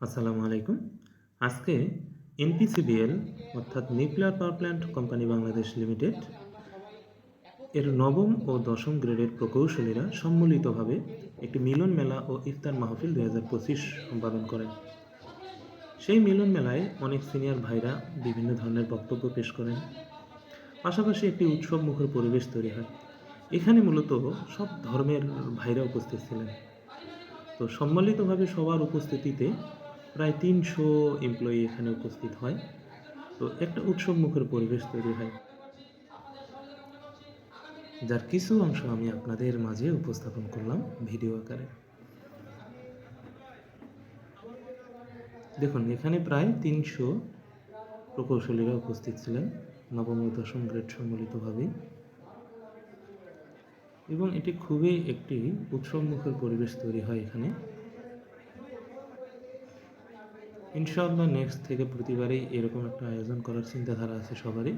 আসসালামু আলাইকুম। আজকে এনপিসিবিএল অর্থাৎ nuclear power plant company Bangladesh limited, এর নবম ও দশম গ্রেডের প্রকৌশলীরা সম্মিলিতভাবে একটি মিলন মেলা ও ইফতার মাহফিল দুই হাজার পঁচিশ সম্পাদন করেন। সেই মিলন মেলায় অনেক সিনিয়র ভাইরা বিভিন্ন ধরনের বক্তব্য পেশ করেন। পাশাপাশি একটি উৎসব মুখর পরিবেশ তৈরি হয়। এখানে মূলত সব ধর্মের ভাইরা উপস্থিত ছিলেন। তো সম্মিলিতভাবে সবার উপস্থিতিতে প্রায় তিনশো এমপ্লয়ি এখানে উপস্থিত হয়। তো একটা উৎসব মুখের পরিবেশ তৈরি হয়। যার কিছু অংশ আমি আপনাদের মাঝে উপস্থাপন করলাম ভিডিও আকারে। দেখুন, এখানে প্রায় তিনশো প্রকৌশলীরা উপস্থিত ছিলেন, নবম ও দশম গ্রেড সম্মিলিতভাবে এবং এটি খুবই একটি উৎসবমুখর পরিবেশ তৈরি হয় এখানে। ইনশাআল্লাহ নেক্সট থেকে প্রতিবারই এরকম একটা আয়োজন করার চিন্তাধারা আছে সবারই।